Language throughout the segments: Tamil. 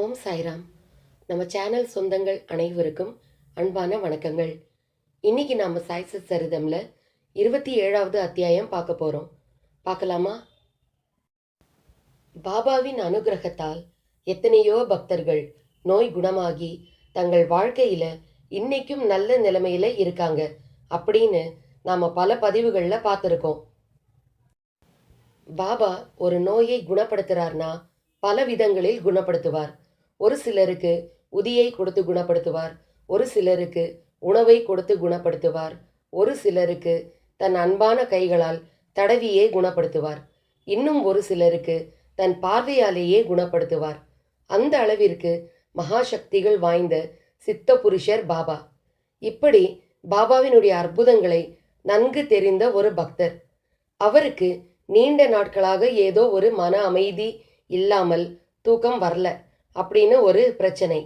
ஓம் சாய்ராம். நம்ம சேனல் சொந்தங்கள் அனைவருக்கும் அன்பான வணக்கங்கள். இன்னைக்கு நம்ம சாய்சத் சரிதமில் இருபத்தி ஏழாவது அத்தியாயம் பார்க்க போகிறோம் பார்க்கலாமா? பாபாவின் அனுகிரகத்தால் எத்தனையோ பக்தர்கள் நோய் குணமாகி தங்கள் வாழ்க்கையில் இன்னைக்கும் நல்ல நிலைமையில் இருக்காங்க அப்படின்னு நாம் பல பதிவுகளில் பார்த்துருக்கோம். பாபா ஒரு நோயை குணப்படுத்துகிறார்னா பல விதங்களில் குணப்படுத்துவார். ஒரு சிலருக்கு உதியை கொடுத்து குணப்படுத்துவார் ஒரு சிலருக்கு உணவை கொடுத்து குணப்படுத்துவார் ஒரு சிலருக்கு தன் அன்பான கைகளால் தடவியே குணப்படுத்துவார். இன்னும் ஒரு சிலருக்கு தன் பார்வையாலேயே குணப்படுத்துவார். அந்த அளவிற்கு மகாசக்திகள் வாய்ந்த சித்த புருஷர் பாபா. இப்படி பாபாவினுடைய அற்புதங்களை நன்கு தெரிந்த ஒரு பக்தர். அவருக்கு நீண்ட நாட்களாக ஏதோ ஒரு மன அமைதி இல்லாமல் தூக்கம் வரல. அப்படின்னு ஒரு பிரச்சனை.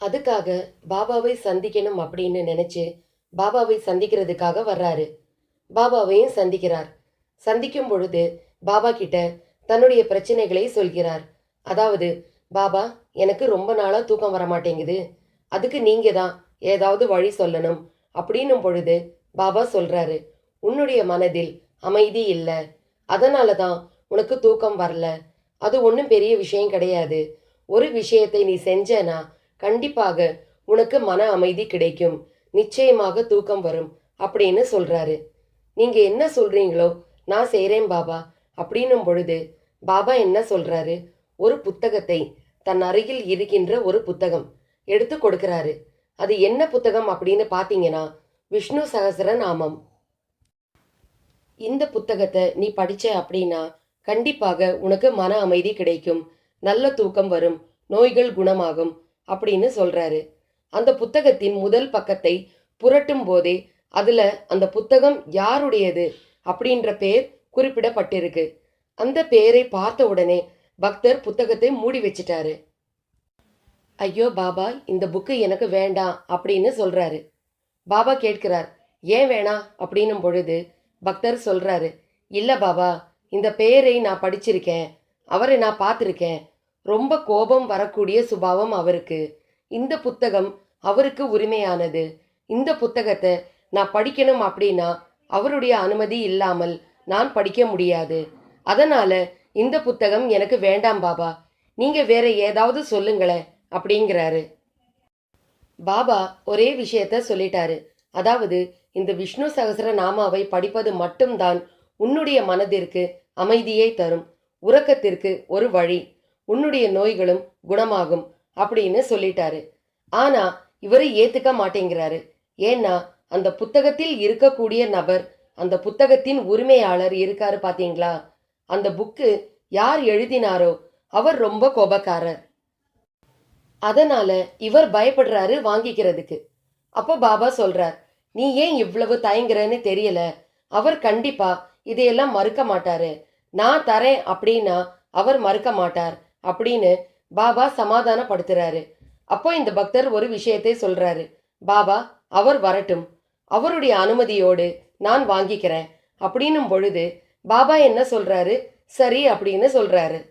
அதுக்காக பாபாவை சந்திக்கணும் அப்படின்னு நினைச்சு பாபாவை சந்திக்கிறதுக்காக வர்றாரு. பாபாவையும் சந்திக்கிறார். சந்திக்கும் பொழுது பாபா கிட்ட தன்னுடைய பிரச்சனைகளை சொல்கிறார். அதாவது பாபா எனக்கு ரொம்ப நாளாக தூக்கம் வர மாட்டேங்குது அதுக்கு நீங்கள் தான் ஏதாவது வழி சொல்லணும். அப்படின்னும் பொழுது பாபா சொல்கிறாரு உன்னுடைய மனதில் அமைதி இல்லை. அதனால தான் உனக்கு தூக்கம் வரல. அது ஒன்றும் பெரிய விஷயம் கிடையாது. ஒரு விஷயத்தை நீ செஞ்சனா கண்டிப்பாக உனக்கு மன அமைதி கிடைக்கும். நிச்சயமாக தூக்கம் வரும் அப்படின்னு சொல்றாரு. நீங்க என்ன சொல்றீங்களோ நான் செய்கிறேன் பாபா அப்படின்னும் பொழுது பாபா என்ன சொல்றாரு? ஒரு புத்தகத்தை தன் அருகில் இருக்கின்ற ஒரு புத்தகம் எடுத்து கொடுக்கிறாரு. அது என்ன புத்தகம் அப்படின்னு பார்த்தீங்கன்னா விஷ்ணு சகசர நாமம் இந்த புத்தகத்தை நீ படிச்ச அப்படின்னா கண்டிப்பாக உனக்கு மன அமைதி கிடைக்கும். நல்ல தூக்கம் வரும். நோய்கள் குணமாகும் அப்படின்னு சொல்றாரு. அந்த புத்தகத்தின் முதல் பக்கத்தை புரட்டும் போதே அதுல அந்த புத்தகம் யாருடையது அப்படின்ற பேர் குறிப்பிடப்பட்டிருக்கு. அந்த பேரை பார்த்த உடனே பக்தர் புத்தகத்தை மூடி வச்சிட்டாரு. ஐயோ பாபா இந்த புக்கு எனக்கு வேண்டாம் அப்படின்னு சொல்றாரு. பாபா கேட்கிறார் ஏன் வேணாம்? அப்படின்னும் பொழுது பக்தர் சொல்றாரு இல்ல பாபா இந்த பெயரை நான் படிச்சிருக்கேன் அவரை நான் பார்த்துருக்கேன். ரொம்ப கோபம் வரக்கூடிய சுபாவம் அவருக்கு. இந்த புத்தகம் அவருக்கு உரிமையானது. இந்த புத்தகத்தை நான் படிக்கணும் அப்படின்னா அவருடைய அனுமதி இல்லாமல் நான் படிக்க முடியாது. அதனால இந்த புத்தகம் எனக்கு வேண்டாம் பாபா. நீங்க வேற ஏதாவது சொல்லுங்களேன் அப்படிங்கிறாரு. பாபா ஒரே விஷயத்த சொல்லிட்டாரு. அதாவது இந்த விஷ்ணு சகசர நாமாவை படிப்பது மட்டும்தான் உன்னுடைய மனதிற்கு அமைதியை தரும். உறக்கத்திற்கு ஒரு வழி. உன்னுடைய நோய்களும் குணமாகும் அப்படின்னு சொல்லிட்டாரு. ஆனா இவரை ஏத்துக்க மாட்டேங்கிறாரு. ஏன்னா அந்த புத்தகத்தில் இருக்கக்கூடிய நபர் அந்த புத்தகத்தின் உரிமையாளர் இருக்காரு பாத்தீங்களா? அந்த புக்கு யார் எழுதினாரோ அவர் ரொம்ப கோபக்காரர். அதனால இவர் பயப்படுறாரு வாங்கிக்கிறதுக்கு. அப்போ பாபா சொல்றார் நீ ஏன் இவ்வளவு தயங்குறன்னு தெரியல. அவர் கண்டிப்பா இதையெல்லாம் மறுக்க மாட்டாரு. நான் தரேன் அப்படின்னா அவர் மறுக்க மாட்டார் அப்படின்னு பாபா சமாதானப்படுத்துறாரு. அப்போ இந்த பக்தர் ஒரு விஷயத்தை சொல்றாரு. பாபா அவர் வரட்டும். அவருடைய அனுமதியோடு நான் வாங்கிக்கிறேன். அப்படின்னும் பொழுது பாபா என்ன சொல்றாரு? சரி அப்படின்னு சொல்றாரு.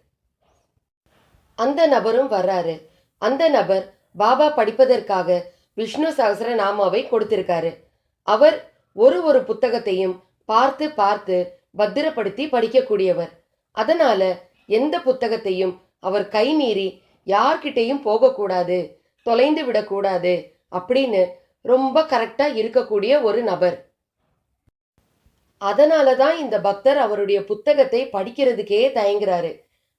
அந்த நபரும் வர்றாரு. அந்த நபர் பாபா படிப்பதற்காக விஷ்ணு சகசர நாமாவை கொடுத்திருக்காரு. அவர் ஒரு ஒரு புத்தகத்தையும் பார்த்து பார்த்து பத்திரப்படுத்தி படிக்கக்கூடியவர். அதனால எந்த புத்தகத்தையும் அவர் கைமீறி யார்கிட்டையும் போகக்கூடாது தொலைந்து விடக்கூடாது அப்படின்னு ரொம்ப கரெக்டா இருக்கக்கூடிய ஒரு நபர். அதனால தான் இந்த பக்தர் அவருடைய புத்தகத்தை படிக்கிறதுக்கே தயங்குறாரு.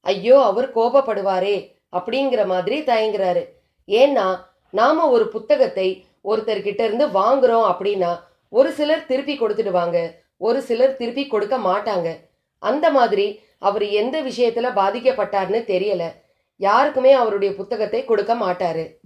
ஐயோ அவர் கோபப்படுவாரே அப்படிங்கிற மாதிரி தயங்குறாரு. ஏன்னா நாம ஒரு புத்தகத்தை ஒருத்தர்கிட்ட இருந்து வாங்குறோம் அப்படின்னா ஒரு சிலர் திருப்பி கொடுத்துடுவாங்க. ஒரு சிலர் திருப்பி கொடுக்க மாட்டாங்க. அந்த மாதிரி அவர் எந்த விஷயத்துல பாதிக்கப்பட்டார்னு தெரியல. யாருக்குமே அவருடைய புத்தகத்தை கொடுக்க மாட்டாரு.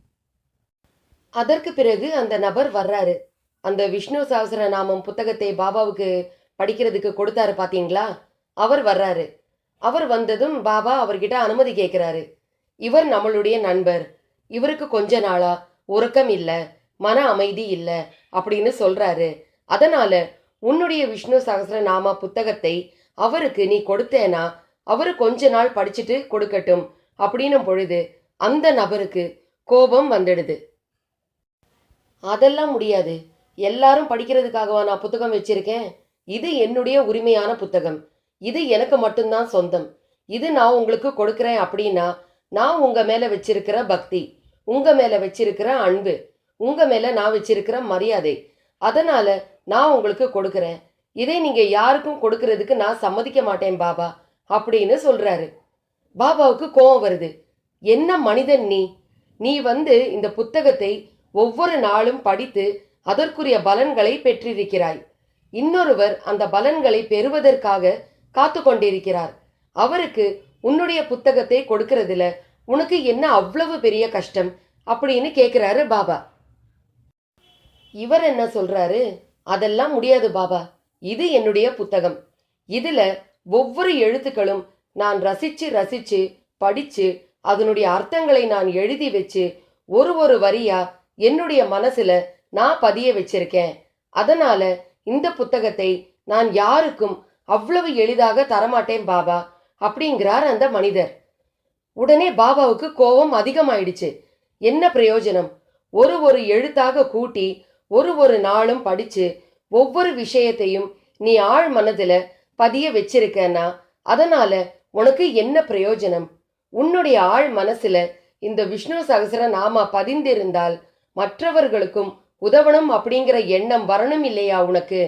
அதற்கு பிறகு அந்த நபர் வர்றாரு. அந்த விஷ்ணு சகசர நாமம் புத்தகத்தை பாபாவுக்கு படிக்கிறதுக்கு கொடுத்தாரு பாத்தீங்களா? அவர் வர்றாரு. அவர் வந்ததும் பாபா அவர்கிட்ட அனுமதி கேட்கிறாரு இவர் நம்மளுடைய நண்பர். இவருக்கு கொஞ்ச நாளா உறக்கம் இல்ல மன அமைதி இல்ல அப்படின்னு சொல்றாரு. அதனால உன்னுடைய விஷ்ணு சகசர நாம புத்தகத்தை அவருக்கு நீ கொடுத்தேனா அவரு கொஞ்ச நாள் படிச்சுட்டு கொடுக்கட்டும் அப்படின்னும் பொழுது அந்த நபருக்கு கோபம் வந்துடுது. அதெல்லாம் முடியாது. எல்லாரும் படிக்கிறதுக்காகவா நான் புத்தகம் வச்சிருக்கேன்? இது என்னுடைய உரிமையான புத்தகம். இது எனக்கு மட்டும்தான் சொந்தம். இது நான் உங்களுக்கு கொடுக்குறேன் அப்படின்னா நான் உங்க மேல வச்சிருக்கிற பக்தி உங்க மேல வச்சிருக்கிற அன்பு உங்க மேல நான் வச்சிருக்கிற மரியாதை அதனால நான் உங்களுக்கு கொடுக்குறேன். இதை நீங்க யாருக்கும் கொடுக்கறதுக்கு நான் சம்மதிக்க மாட்டேன் பாபா அப்படின்னு சொல்றாரு. பாபாவுக்கு கோபம் வருது. என்ன மனிதன் நீ? நீ வந்து இந்த புத்தகத்தை ஒவ்வொரு நாளும் படித்து அதற்குரிய பலன்களை பெற்றிருக்கிறாய். இன்னொருவர் அந்த பலன்களை பெறுவதற்காக காத்து கொண்டிருக்கிறார். அவருக்கு உன்னுடைய புத்தகத்தை கொடுக்கறதுல உனக்கு என்ன அவ்வளவு பெரிய கஷ்டம்? அப்படின்னு கேட்குறாரு பாபா. இவர் என்ன சொல்றாரு? அதெல்லாம் முடியாது பாபா. இது என்னுடைய புத்தகம். இதுல ஒவ்வொரு எழுத்துக்களும் நான் ரசிச்சு ரசிச்சு படிச்சு அதனுடைய அர்த்தங்களை நான் எழுதி வச்சு ஒரு ஒரு வரியா என்னுடைய மனசுல நான் பதிய வச்சிருக்கேன். அதனால இந்த புத்தகத்தை நான் யாருக்கும் அவ்வளவு எளிதாக தரமாட்டேன் பாபா அப்படிங்கிறார் அந்த மனிதர். உடனே பாபாவுக்கு கோபம் அதிகமாயிடுச்சு. என்ன பிரயோஜனம்? ஒரு ஒரு எழுத்தாக கூட்டி ஒரு ஒரு நாளும் படிச்சு ஒவ்வொரு விஷயத்தையும் நீ ஆழ் மனதுல பதிய வச்சிருக்கனா அதனால உனக்கு என்ன பிரயோஜனம்? உன்னுடைய ஆழ் மனசுல இந்த விஷ்ணு சகசர நாமா பதிந்திருந்தால் மற்றவர்களுக்கும் உதவணும் அப்படிங்கிற எண்ணம் வரணும் இல்லையா உனக்கு?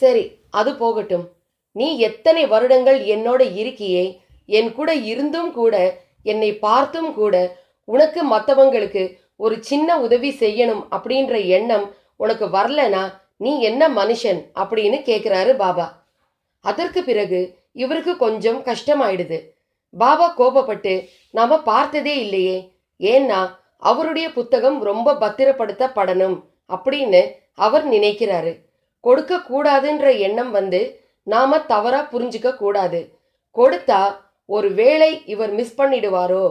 சரி அது போகட்டும். நீ எத்தனை வருடங்கள் என்னோட இருக்கியே என் கூட இருந்தும் கூட என்னை பார்த்தும் கூட உனக்கு மற்றவங்களுக்கு ஒரு சின்ன உதவி செய்யணும் அப்படின்ற எண்ணம் உனக்கு வரலனா நீ என்ன மனுஷன் அப்படின்னு கேட்குறாரு பாபா. அதற்கு பிறகு இவருக்கு கொஞ்சம் கஷ்டமாயிடுது. பாபா கோபப்பட்டு நாம பார்த்ததே இல்லையே. ஏன்னா அவருடைய புத்தகம் ரொம்ப பத்திரப்படுத்தப்படணும் அப்படின்னு அவர் நினைக்கிறாரு. கொடுக்க கூடாதுன்ற எண்ணம் வந்து நாம தவறா புரிஞ்சுக்க கூடாது. கொடுத்தா ஒரு வேளை இவர் மிஸ் பண்ணிடுவாரோ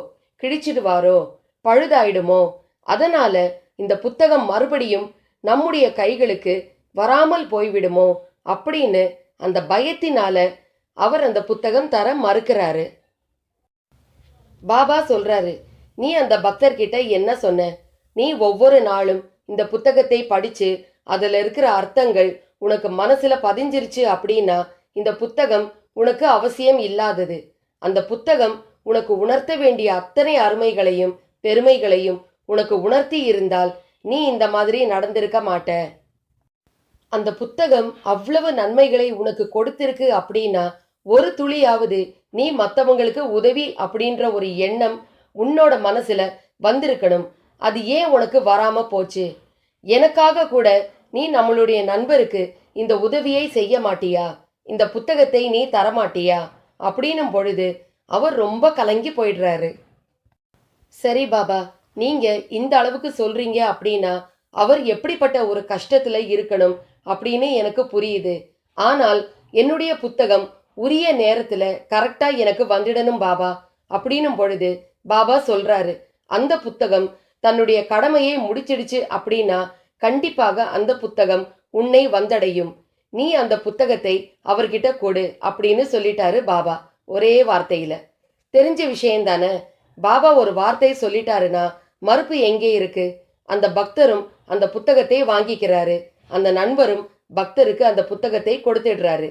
கிழிச்சிடுவாரோ பழுதாயிடுமோ அதனால இந்த புத்தகம் மறுபடியும் நம்முடைய கைகளுக்கு வராமல் போய்விடுமோ அப்படின்னு அந்த பயத்தினால அவர் அந்த புத்தகம் தர மறுக்கிறாரு. பாபா சொல்றாரு நீ அந்த பக்தர்கிட்ட என்ன சொன்ன? நீ ஒவ்வொரு நாளும் இந்த புத்தகத்தை படிச்சு அதுல இருக்கிற அர்த்தங்கள் உனக்கு மனசுல பதிஞ்சிருச்சு அப்படின்னா இந்த புத்தகம் உனக்கு அவசியம் இல்லாதது. அந்த புத்தகம் உனக்கு உணர்த்த வேண்டிய அத்தனை அருமைகளையும் பெருமைகளையும் உனக்கு உணர்த்தி இருந்தால் நீ இந்த மாதிரி நடந்திருக்க மாட்ட. அந்த புத்தகம் அவ்வளவு நன்மைகளை உனக்கு கொடுத்திருக்கு அப்படின்னா ஒரு துளியாவது நீ மற்றவங்களுக்கு உதவி அப்படின்ற ஒரு எண்ணம் உன்னோட மனசுல வந்திருக்கணும். அது ஏன் உனக்கு வராம போச்சு? எனக்காக கூட நீ நம்மளுடைய நண்பருக்கு இந்த உதவியை செய்ய மாட்டியா? இந்த புத்தகத்தை நீ தரமாட்டியா? அப்படின்னும் பொழுது அவர் ரொம்ப கலங்கி போயிடுறாரு. சரி பாபா நீங்க இந்த அளவுக்கு சொல்றீங்க அப்படின்னா அவர் எப்படிப்பட்ட ஒரு கஷ்டத்துல இருக்கணும் அப்படின்னு எனக்கு புரியுது. ஆனால் என்னுடைய புத்தகம் உரிய நேரத்துல கரெக்டா எனக்கு வந்துடணும் பாபா அப்படின்னும் பொழுது பாபா சொல்றாரு. அந்த புத்தகம் தன்னுடைய கடமையை முடிச்சிடுச்சு அப்படின்னா கண்டிப்பாக அந்த புத்தகம் உன்னை வந்தடையும். நீ அந்த புத்தகத்தை அவர்கிட்ட கொடு அப்படின்னு சொல்லிட்டாரு பாபா ஒரே வார்த்தையில. தெரிஞ்ச விஷயம் தானே பாபா ஒரு வார்த்தையை சொல்லிட்டாருன்னா மறுப்பு எங்கே இருக்கு? அந்த பக்தரும் அந்த புத்தகத்தை வாங்கிக்கிறாரு. அந்த நண்பரும் பக்தருக்கு அந்த புத்தகத்தை கொடுத்துடுறாரு.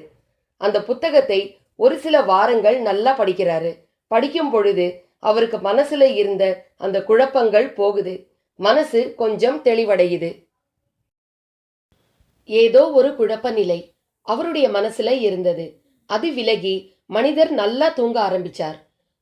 அந்த புத்தகத்தை ஒரு சில வாரங்கள் நல்லா படிக்கிறாரு. படிக்கும் பொழுது அவருக்கு மனசுல இருந்த அந்த குழப்பங்கள் போகுது. மனசு கொஞ்சம் தெளிவடையுது. ஏதோ ஒரு குழப்ப நிலை அவருடைய மனசுல இருந்தது. அது விலகி மனிதர் நல்லா தூங்க ஆரம்பிச்சார்.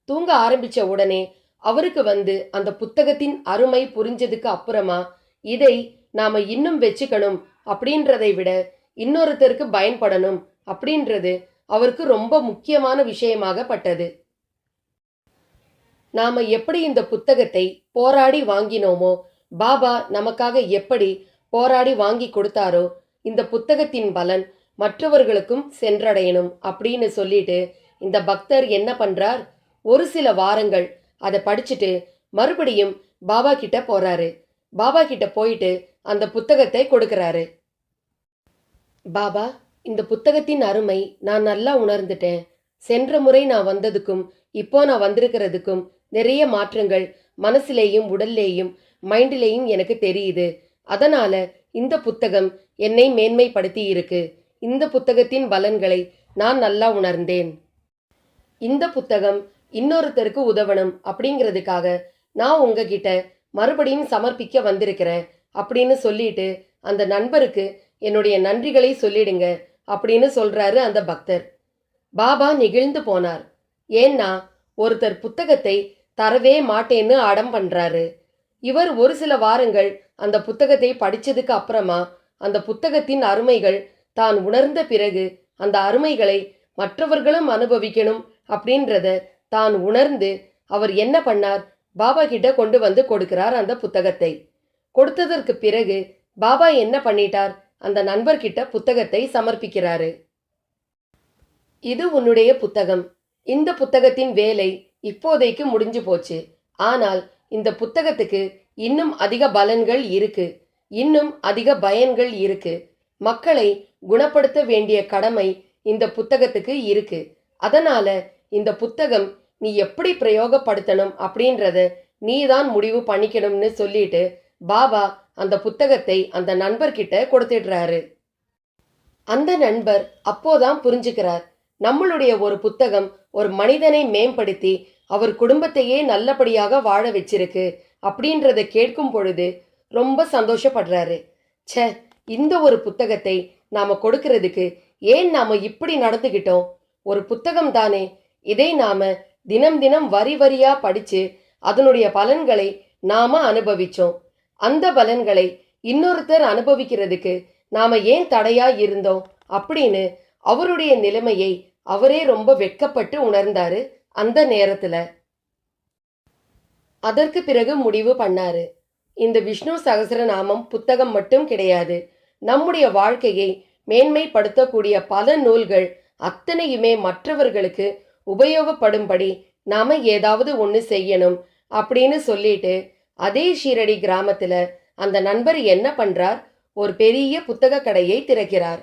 தூங்க ஆரம்பிச்ச உடனே அவருக்கு வந்து அந்த புத்தகத்தின் அருமை புரிஞ்சதுக்கு அப்புறமா இதை நாம இன்னும் வச்சுக்கணும் அப்படின்றதை விட இன்னொருத்தருக்கு பயன்படணும் அப்படின்றது அவருக்கு ரொம்ப முக்கியமான விஷயமாக பட்டது. நாம எப்படி இந்த புத்தகத்தை போராடி வாங்கினோமோ பாபா நமக்காக எப்படி போராடி வாங்கி கொடுத்தாரோ இந்த புத்தகத்தின் பலன் மற்றவர்களுக்கும் சென்றடையணும் அப்படின்னு சொல்லிட்டு இந்த பக்தர் என்ன பண்றார்? ஒரு சில வாரங்கள் அதை படிச்சுட்டு மறுபடியும் பாபா கிட்ட போறாரு. பாபா கிட்ட போயிட்டு அந்த புத்தகத்தை கொடுக்கறாரு. பாபா இந்த புத்தகத்தின் அருமை நான் நல்லா உணர்ந்துட்டேன். சென்ற முறை நான் வந்ததுக்கும் இப்போ நான் வந்திருக்கிறதுக்கும் நிறைய மாற்றங்கள் மனசுலேயும் உடல்லேயும் மைண்டிலேயும் எனக்கு தெரியுது. அதனால இந்த புத்தகம் என்னை மேன்மைப்படுத்தி இருக்கு. இந்த புத்தகத்தின் பலன்களை நான் நல்லா உணர்ந்தேன். இந்த புத்தகம் இன்னொருத்தருக்கு உதவணும் அப்படிங்கிறதுக்காக நான் உங்ககிட்ட மறுபடியும் சமர்ப்பிக்க வந்திருக்கிறேன் அப்படின்னு சொல்லிட்டு அந்த நண்பருக்கு என்னுடைய நன்றிகளை சொல்லிடுங்க அப்படின்னு சொல்றாரு அந்த பக்தர். பாபா நெகிழ்ந்து போனார். ஏன்னா ஒருத்தர் புத்தகத்தை தரவே மாட்டேன்னு அடம் பண்றாரு. இவர் ஒரு சில வாரங்கள் அந்த புத்தகத்தை படிச்சதுக்கு அப்புறமா அந்த புத்தகத்தின் அருமைகள் தான் உணர்ந்த பிறகு அந்த அருமைகளை மற்றவர்களும் அனுபவிக்கணும் அப்படின்றத தான் உணர்ந்து அவர் என்ன பண்ணார்? பாபா கிட்ட கொண்டு வந்து கொடுக்கிறார் அந்த புத்தகத்தை. கொடுத்ததற்கு பிறகு பாபா என்ன பண்ணிட்டார்? அந்த நண்பர்கிட்ட புத்தகத்தை சமர்ப்பிக்கிறாரு. இது உன்னுடைய புத்தகம். இந்த புத்தகத்தின் வேலை இப்போதைக்கு முடிஞ்சு போச்சு. ஆனால் இந்த புத்தகத்துக்கு இன்னும் அதிக பலன்கள் இருக்கு. இன்னும் அதிக பயன்கள் இருக்கு. மக்களை குணப்படுத்த வேண்டிய கடமை இந்த புத்தகத்துக்கு இருக்கு. அதனால இந்த புத்தகம் நீ எப்படி பிரயோகப்படுத்தணும் அப்படின்றத நீ தான் முடிவு பண்ணிக்கணும்னு சொல்லிட்டு பாபா அந்த புத்தகத்தை அந்த நண்பர்கிட்ட கொடுத்துடுறாரு. அந்த நண்பர் அப்போதான் புரிஞ்சுக்கிறார். நம்மளுடைய ஒரு புத்தகம் ஒரு மனிதனை மேம்படுத்தி அவர் குடும்பத்தையே நல்லபடியாக வாழ வச்சிருக்கு அப்படின்றத கேட்கும் பொழுது ரொம்ப சந்தோஷப்படுறாரு. ச்சே இந்த ஒரு புத்தகத்தை நாம கொடுக்கறதுக்கு ஏன் நாம இப்படி நடந்துகிட்டோம்? ஒரு புத்தகம் தானே இதை நாம தினம் தினம் வரி வரியா படிச்சு அதனுடைய பலன்களை நாம அனுபவிச்சோம். அந்த பலன்களை இன்னொருத்தர் அனுபவிக்கிறதுக்கு நாம ஏன் தடையா இருந்தோம் அப்படின்னு அவருடைய நிலைமையை அவரே ரொம்ப வெட்கப்பட்டு உணர்ந்தாரு அந்த நேரத்துல. அதற்கு பிறகு முடிவு பண்ணாரு. இந்த விஷ்ணு சகசரநாமம் புத்தகம் மட்டும் கிடையாது. நம்முடைய வாழ்க்கையை மேன்மைப்படுத்தக்கூடிய பல நூல்கள் அத்தனையுமே மற்றவர்களுக்கு உபயோகப்படும்படி நாம ஏதாவது ஒன்று செய்யணும் அப்படின்னு சொல்லிட்டு அதே ஷீரடி கிராமத்துல அந்த நண்பர் என்ன பண்றார்? ஒரு பெரிய புத்தக கடையை திறக்கிறார்.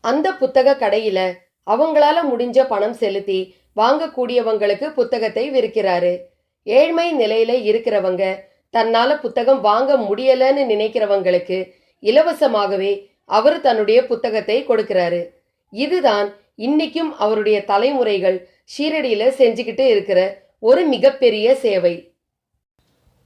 அந்த புத்தக கடையில அவங்களால முடிஞ்ச பணம் செலுத்தி வாங்கக்கூடியவங்களுக்கு புத்தகத்தை விற்கிறாரு. ஏழ்மை நிலையில இருக்கிறவங்க தன்னால புத்தகம் வாங்க முடியலன்னு நினைக்கிறவங்களுக்கு இலவசமாகவே அவர் தன்னுடைய புத்தகத்தை கொடுக்கிறாரு. இதுதான் இன்னைக்கும் அவருடைய தலைமுறைகள் ஷீரடியில செஞ்சுக்கிட்டு இருக்கிற ஒரு மிகப்பெரிய சேவை.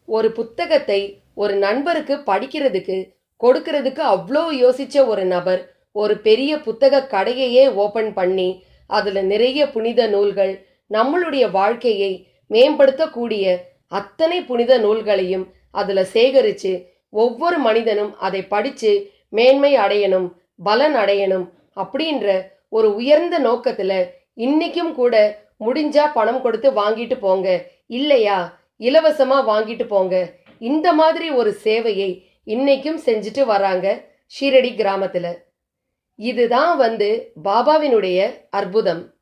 ஒரு புத்தகத்தை ஒரு நண்பருக்கு படிக்கிறதுக்கு கொடுக்கறதுக்கு அவ்வளோ யோசிச்ச ஒரு நபர் ஒரு பெரிய புத்தக கடையையே ஓபன் பண்ணி அதுல நிறைய புனித நூல்கள் நம்மளுடைய வாழ்க்கையை மேம்படுத்தக்கூடிய அத்தனை புனித நூல்களையும் அதுல சேகரிச்சு ஒவ்வொரு மனிதனும் அதை படிச்சு மேன்மை அடையணும் பலன் அடையணும் அப்படின்ற ஒரு உயர்ந்த நோக்கத்துல இன்னைக்கும் கூட முடிஞ்சா பணம் கொடுத்து வாங்கிட்டு போங்க. இல்லையா? இலவசமா வாங்கிட்டு போங்க. இந்த மாதிரி ஒரு சேவையை இன்னைக்கும் செஞ்சுட்டு வராங்க ஷீரடி கிராமத்துல. இதுதான் வந்து பாபாவினுடைய அற்புதம்.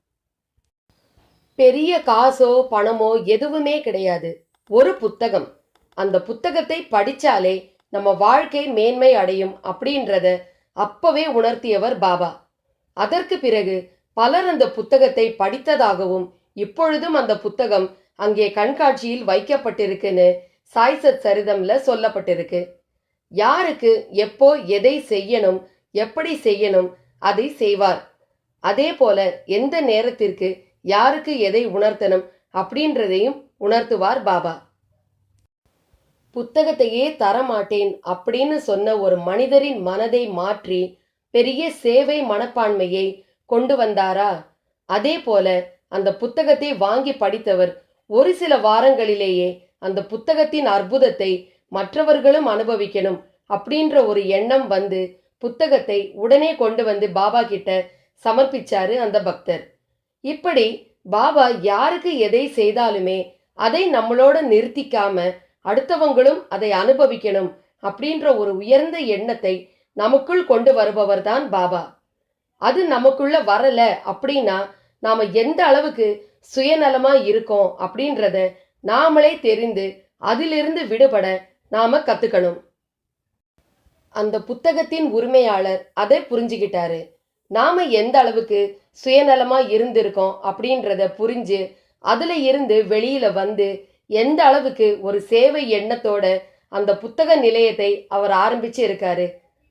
பெரிய காசோ பணமோ எதுவுமே கிடையாது. ஒரு புத்தகம். அந்த புத்தகத்தை படிச்சாலே நம்ம வாழ்க்கை மேன்மை அடையும் அப்படின்றத அப்பவே உணர்த்தியவர் பாபா. அதற்கு பிறகு பலர் அந்த புத்தகத்தை படித்ததாகவும் இப்பொழுதும் அந்த புத்தகம் அங்கே கண்காட்சியில் வைக்கப்பட்டிருக்குன்னு சாய்சத் சரிதம்ல சொல்லப்பட்டிருக்கு. யாருக்கு எப்போ எதை செய்யணும் எப்படி செய்யணும் அதை செய்வார். அதே போல எந்த நேரத்திற்கு யாருக்கு எதை உணர்த்தணும் அப்படின்றதையும் உணர்த்துவார் பாபா. புத்தகத்தையே தரமாட்டேன் அப்படின்னு சொன்ன ஒரு மனிதரின் மனதை மாற்றி பெரிய சேவை மனப்பான்மையை கொண்டு வந்தாரா? அதே போல அந்த புத்தகத்தை வாங்கி படித்தவர் ஒரு சில வாரங்களிலேயே அந்த புத்தகத்தின் அற்புதத்தை மற்றவர்களும் அனுபவிக்கணும் அப்படின்ற ஒரு எண்ணம் வந்து புத்தகத்தை உடனே கொண்டு வந்து பாபா கிட்ட சமர்ப்பிச்சாரு அந்த பக்தர். இப்படி பாபா யாருக்கு எதை செய்தாலுமே அதை நம்மளோட நிறுத்திக்காம அடுத்தவங்களும் அதை அனுபவிக்கணும் அப்படின்ற ஒரு உயர்ந்த எண்ணத்தை நமக்குள் கொண்டு வருபவர் தான் பாபா. அது நமக்குள்ள வரல அப்படின்னா நாம எந்த அளவுக்கு சுயநலமா இருக்கோம் அப்படின்றத நாமளே தெரிந்து அதிலிருந்து விடுபட நாம கத்துக்கணும். அந்த புத்தகத்தின் உரிமையாளர் அதை புரிஞ்சுக்கிட்டாரு நாம எந்த அளவுக்கு சுயநலமா இருந்திருக்கோம் அப்படின்றத புரிஞ்சு அதுல இருந்து வெளியில வந்து எந்த அளவுக்கு ஒரு சேவை எண்ணத்தோட அந்த புத்தக நிலையத்தை அவர் ஆரம்பிச்சு இருக்காரு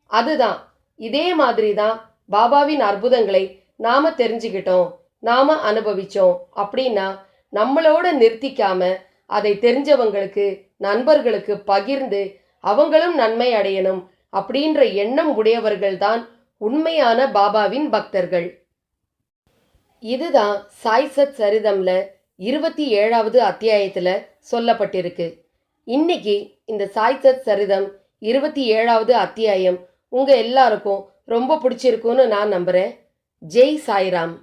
அதுதான். இதே மாதிரி தான் பாபாவின் அற்புதங்களை நாம தெரிஞ்சுக்கிட்டோம் நாம அனுபவிச்சோம் அப்படின்னா நம்மளோட நிறுத்திக்காம அதை தெரிஞ்சவங்களுக்கு நண்பர்களுக்கு பகிர்ந்து அவங்களும் நன்மை அடையணும் அப்படின்ற எண்ணம் உடையவர்கள்தான் உண்மையான பாபாவின் பக்தர்கள். இதுதான் சாய்சத் சரிதம்ல இருபத்தி ஏழாவது அத்தியாயத்தில் சொல்லப்பட்டிருக்கு. இன்னைக்கு இந்த சாய்சத் சரிதம் இருபத்தி ஏழாவது அத்தியாயம் உங்கள் எல்லாருக்கும் ரொம்ப பிடிச்சிருக்குன்னு நான் நம்புகிறேன் ஜெய் சாய்ராம்.